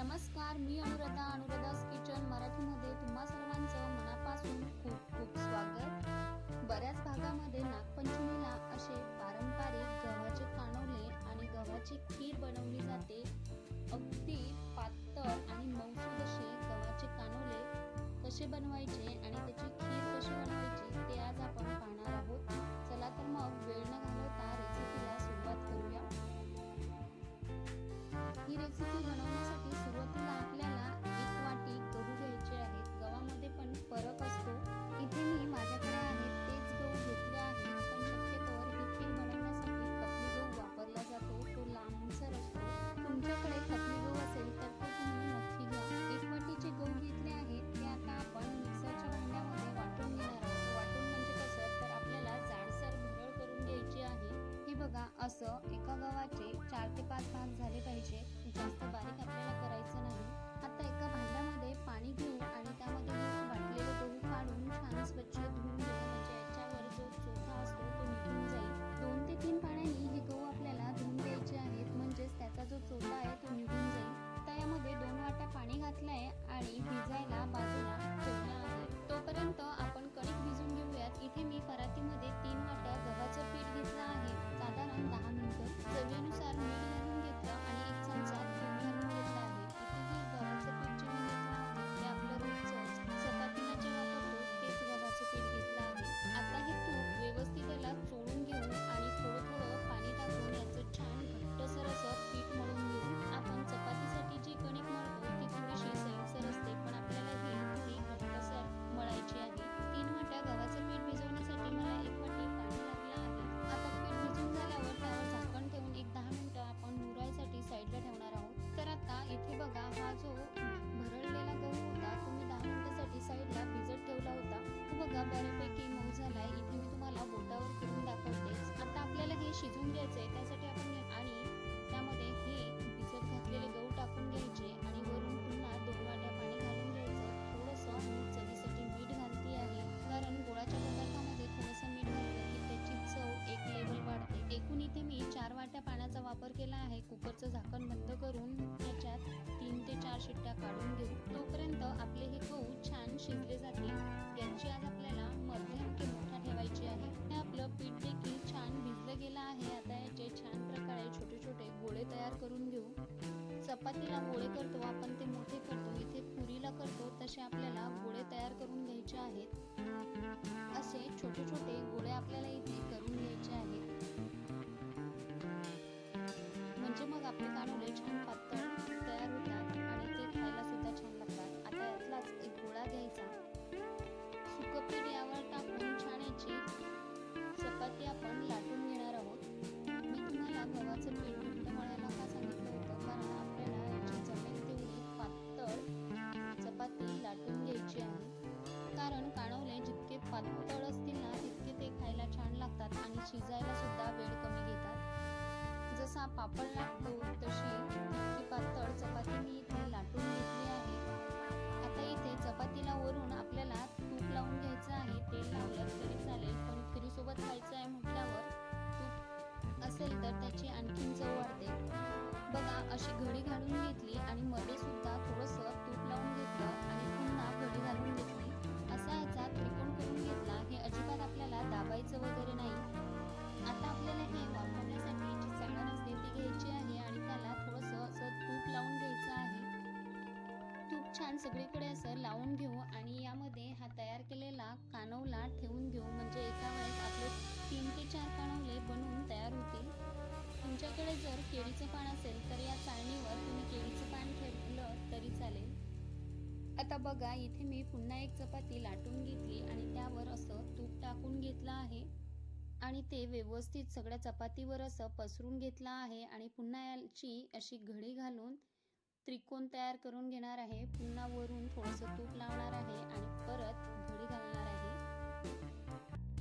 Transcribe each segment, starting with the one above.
नमस्कार मी अनुराधा. अनुराधास किचन मराठीमध्ये तुम्हा सर्वांचं मनापासून खूप खूप स्वागत. बऱ्याच भागामध्ये नागपंचमीला असे पारंपरिक गव्हाचे कानवले आणि गव्हाची खीर बनवली जाते. अगदी पातळ आणि मऊसूद असे गव्हाचे कानवले कसे बनवायचे आणि त्याची खीर कशी बनवायची ते आज आपण पाहणार आहोत. चला तर मग वेळ न घालवता रेसिपीला सुरुवात करूया. ही रेसिपी बनवण्यासाठी सुरुवातीला आपल्याला एक वाटी गहू घ्यायचे आहेत. गव्हामध्ये पण फरक असतो. इथे मी माझ्याकडे आहेत तेच गहू घेतले आहेत पण शक्यतोवर ही बनवण्यासाठी खपली गहू वापरला जातो. तो लांबसर असतो. तुमच्याकडे खपली गहू असेल तर तो तुम्ही नक्की घ्या. एक वाटीचे गहू घेतले आहेत ते आता आपण मिक्सरच्या भांड्यामध्ये वाटून घेणार आहोत. वाटून म्हणजे कसं? तर आपल्याला जाडसर भरळ करून घ्यायची आहे. हे बघा असं एका गव्हाचे चार ते पाच आणि भिजायला बाजूला ठेवला आहे. तोपर्यंत आपण कणिक भिजून घेऊयात. इथे मी परातीमध्ये तीन वाट्या गव्हाचं पीठ घेतलं आहे. साधारण दहा मिनिटं. चवीनुसार मीठ तो आहेत. असे छोटे छोटे गोळे आपल्याला इथे करून घ्यायचे आहेत. म्हणजे मग आपले कानोले छान पातळ तयार होतात आणि ते खायला सुद्धा छान लागतात. आता यातलाच एक गोळा घ्यायचा. सुकपीठ यावर टाकून छान याची चपाती आपण लाटून घेणार आहोत. मी तुम्हाला गव्हाचं पीठ शिजायला सुद्धा वेळ कमी घेतात. जसा पापड लाटतो तशी तितकी पातळ चपाती मी इथे लाटून घेतली आहे. आता इथे चपातीला वरून आपल्याला तूप लावून घ्यायचं आहे. तेल लावलं तरी चालेल पण खिरीसोबत खायचं आहे म्हटल्यावर तूप असेल तर त्याची आणखीन चव वाढते. बघा अशी घडी घालून घेतली आणि मध्ये सुद्धा थोडंसं सगळीकडे असं लावून घेऊ आणि यामध्ये हा तयार केलेला कानवला ठेवून घेऊ. म्हणजे एका वेळेस आपले तीन ते चार कानवले बनवून तयार होतील. तुमच्याकडे जर केळीचं पान असेल तर या चाळणीवर तुम्ही केळीचं पान ठेवलं तरी चालेल. आता बघा इथे मी पुन्हा एक चपाती लाटून घेतली आणि त्यावर असं तूप टाकून घेतलं आहे. आणि ते व्यवस्थित सगळ्या चपातीवर असं पसरून घेतलं आहे आणि पुन्हा याची अशी घडी घालून त्रिकोण तयार करून घेणार आहे. पुन्हा वरून थोडंसं तूप लावणार आहे आणि परत घडी घालणार आहे.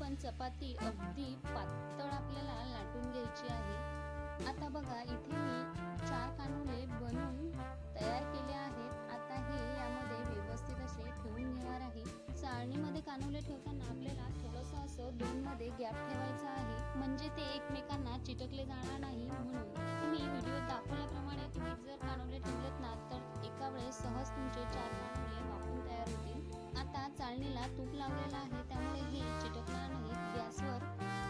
पण चपाती अगदी पातळ आपल्याला लाटून घ्यायची आहे. आता बघा इथे मी चार कानुले बनवून तयार केले आहेत. आता हे यामध्ये व्यवस्थित असे ठेवून घेणार आहे. चाळणीमध्ये कानवले ठेवताना आपल्याला थोडंसं असं दोन मध्ये गॅप ठेवायचा आहे. म्हणजे ते एकमेकांना चिटकले जाणार नाही म्हणून. तुम्ही व्हिडिओ दाखवल्याप्रमाणे तुम्ही जर एकावेळी सहज तुमचे चार पाच मुळे वाफून तयार होतील. आता चाळणीला तूप लावलेला आहे त्यामुळे हे चिटकणार नाही गॅसवर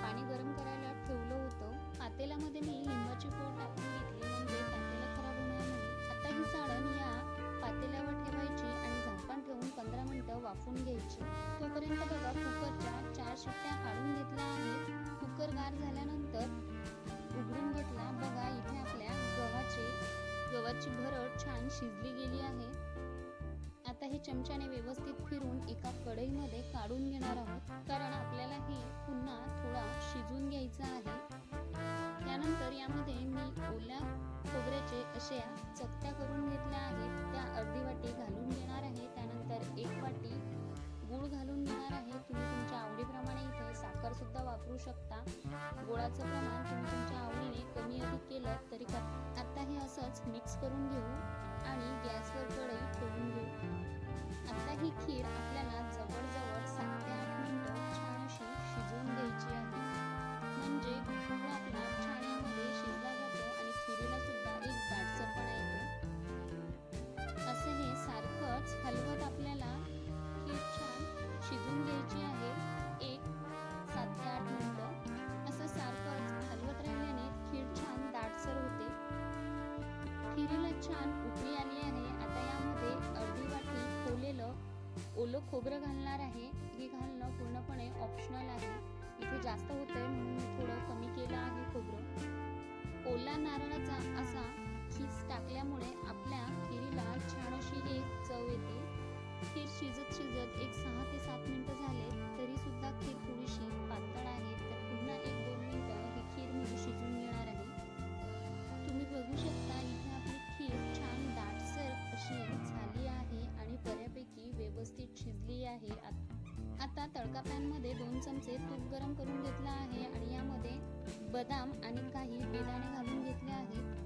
पाणी गरम करायला ठेवलं होतं. पातेल्यामध्ये मी लिंबाचे फोड टाकून घेतले म्हणजे पातेला खराब होणार नाही. आता ही चाळण या पातेल्यावर ठेवायची आणि झाकण ठेवून पंधरा मिनटं वाफून घ्यायची. तोपर्यंत बघा कुकरच्या चार शिट्ट्या काढून घेतल्या आहेत. कुकर गार झाल्यानंतर उघडून घेतला बघा इथे आपल्या गव्हाचे गव्हाची भरड छान शिजली गेली आहे. आता हे चमच्याने व्यवस्थित फिरून एका कढईमध्ये काढून घेणार आहोत. कारण आपल्याला हे पुन्हा थोडा शिजून घ्यायचा आहे. त्यानंतर यामध्ये मी ओल्या खोबऱ्याचे अशा चकत्या करून घेतल्या आहेत. त्या अर्धी वाटी घालून घेणार आहे. त्यानंतर एक वाटी गूळ घालून घेणार आहे. तुम्ही तुमच्या आवडीप्रमाणे इथे साखर सुद्धा वापरू शकता. गोळाचं प्रमाण तुम्ही तुमच्या आवडीने कमी अधिक केलं तरी असंच मिक्स करून घेऊ आणि गॅसवर कढई ठेवून घेऊ. आता ही खीर आपल्याला जवळजवळ छान उकळी आली आहे. आता यामध्ये अर्धी वाटी खोलेलं ओलं खोबरं घालणार आहे. हे घालणं पूर्णपणे ऑप्शनल आहे. इथे जास्त होतंय म्हणून मी थोडं कमी केलं आहे खोबरं. ओला नारळाचा असा खीस टाकल्यामुळे आपल्या आहे. आता तडका पॅनमध्ये दोन चमचे तूप गरम करून घेतला आहे आणि यामध्ये बदाम आणि काही बेदाणे घालून घेतले आहेत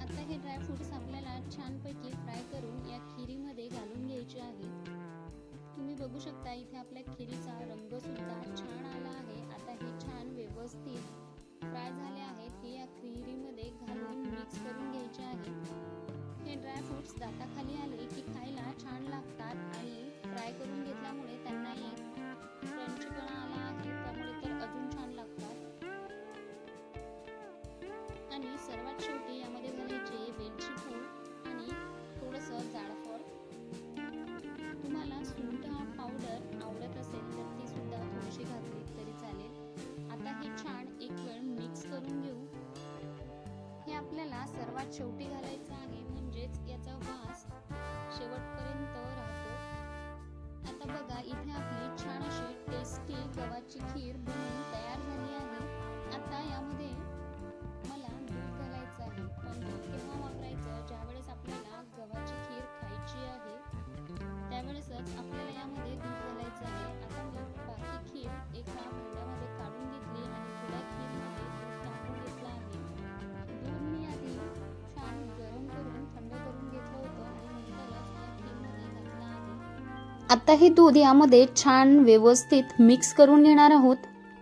आता हे ड्रायफ्रुट्स आपल्याला छानपैकी फ्राय करून या खिरीमध्ये घालून घ्यायचे आहेत तुम्ही बघू शकता इथे आपल्या खिरीचा रंग सुद्धा छान आला आहे. आता हे छान व्यवस्थित फ्राय झाले आहेत. हे या खिरीमध्ये घालून मिक्स करून घ्यायचे आहेत हे ड्रायफ्रुट्स दाता शेवटी घालायचा आहे म्हणजेच याचा वास शेवटपर्यंत राहतो. आता बघा इथे आपली छान अशी टेस्टी गव्हाची खीर बनवून तयार झाली आहे. आता यामध्ये आता हे दूध यामध्ये छान व्यवस्थित मिक्स करून घेणार आहोत.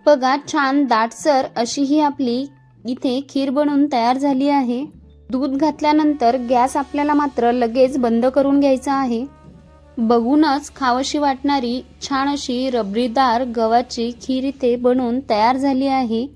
बघा छान दाटसर अशी ही आपली इथे खीर बनवून तयार झाली आहे. दूध घातल्यानंतर गॅस आपल्याला मात्र लगेच बंद करून घ्यायचा आहे. बघूनच खावशी वाटणारी छान अशी रबरीदार गव्हाची खीर इथे बनवून तयार झाली आहे.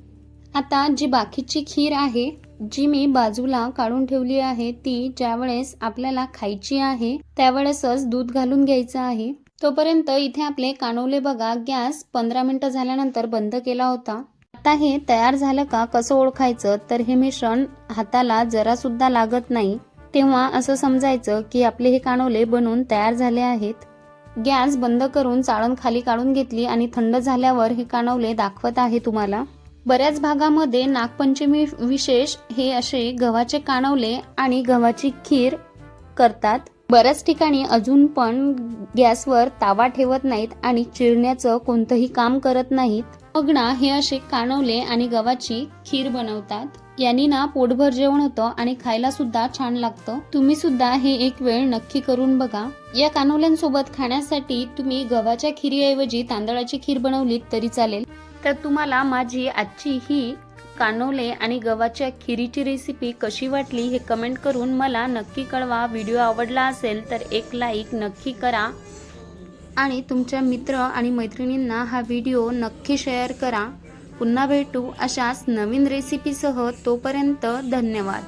आता जी बाकीची खीर आहे जी मी बाजूला काढून ठेवली आहे ती ज्यावेळेस आपल्याला खायची आहे त्यावेळेसच दूध घालून घ्यायचं आहे. तोपर्यंत इथे आपले कानवले बघा. गॅस पंधरा मिनिटं झाल्यानंतर बंद केला होता. आता हे तयार झालं का? कसं ओळखायचं? तर हे मिश्रण हाताला जरा सुद्धा लागत नाही. तेव्हा असं समजायचं की आपले हे कानवले बनून तयार झाले आहेत. गॅस बंद करून चाळण खाली काढून घेतली आणि थंड झाल्यावर हे कानवले दाखवत आहे तुम्हाला. बऱ्याच भागामध्ये नागपंचमी विशेष हे असे गव्हाचे कानवले आणि गव्हाची खीर करतात. बऱ्याच ठिकाणी अजून पण गॅसवर तावा ठेवत नाहीत आणि चिरण्याचं कोणतंही काम करत नाहीत. मग ना हे असे कानवले आणि गव्हाची खीर बनवतात. यांनी ना पोटभर जेवण होतं आणि खायला सुद्धा छान लागतं. तुम्ही सुद्धा हे एक वेळ नक्की करून बघा. या कानवल्यांसोबत खाण्यासाठी तुम्ही गव्हाच्या खिरीऐवजी तांदळाची खीर बनवलीत तरी चालेल. तर तुम्हाला माझी आजची ही कानोले आणि गव्हाच्या खिरीची रेसिपी कशी वाटली हे कमेंट करून मला नक्की कळवा. व्हिडिओ आवडला असेल तर एक लाईक नक्की करा. आणि तुमच्या मित्र आणि मैत्रिणींना हा व्हिडिओ नक्की शेअर करा. पुन्हा भेटू अशाच नवीन रेसिपीसह तोपर्यंत धन्यवाद.